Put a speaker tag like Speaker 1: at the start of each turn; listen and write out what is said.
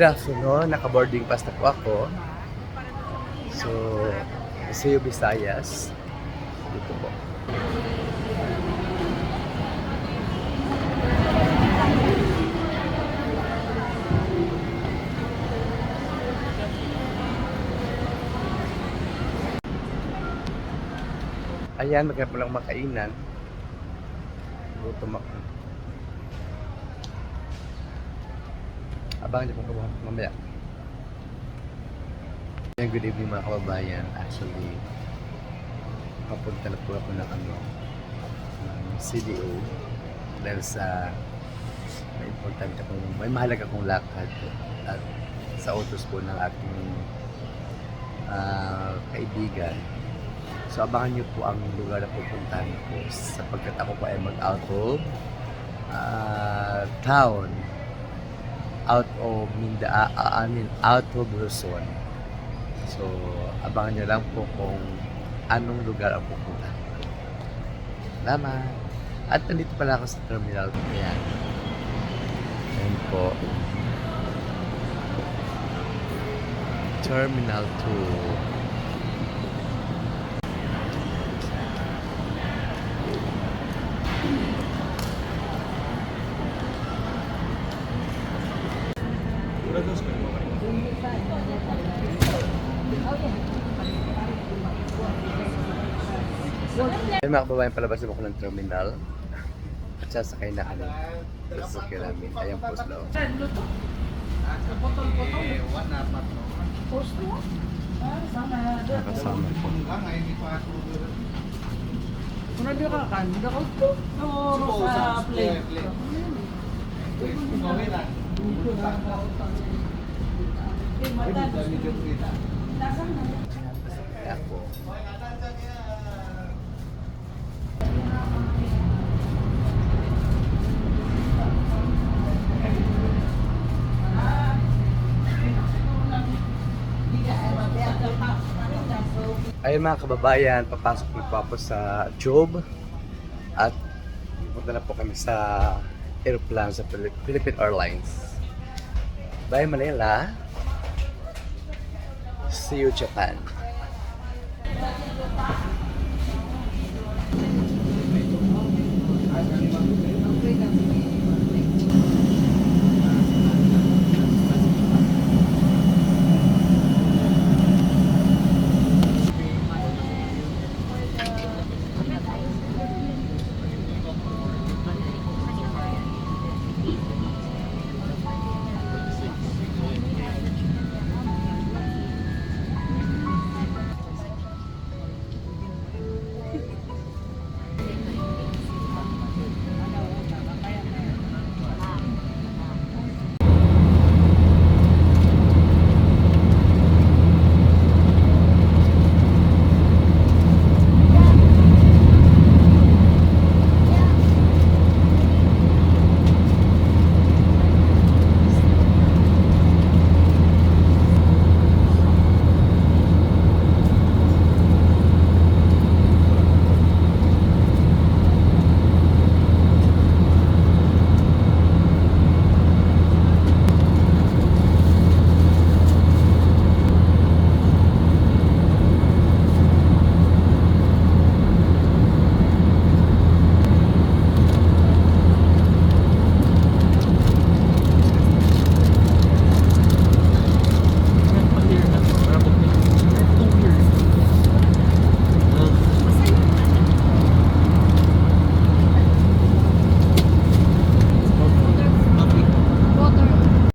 Speaker 1: Good afternoon, naka-boarding pass na po ako. So, you Visayas. Dito po. Ayan, magkaya po lang makainan. Gutom ako. Abangan niyo po po mamaya. Good evening mga kababayan. Actually, papunta na po ako ng ano, ng CDO dahil sa may importante akong, may mahalaga akong lakad at sa utos po ng aking ah, kaibigan. So abangan niyo po ang lugar na pupuntahan ko sapagkat ako po ay of ah, town out of Minda, ah, I mean, out of Luzon. So, abangan nyo lang po kung anong lugar ang pupuntahan ko. Salamat! At nandito pala ako sa terminal. Ayan. Ayan po. Terminal 2. Ayun mga kababayan, palabas na ako ng terminal. At sasakay na kami. Sasakay namin. Ayan po sa loob. Nakasama po.
Speaker 2: Muna di ka kan, di ka to. No, sa play.
Speaker 1: Kaya po. Ayun mga kababayan, papasok na po ako sa job at pupunta na po kami sa airplane sa Philippine Airlines. Bye Manila. See you Japan. Okay.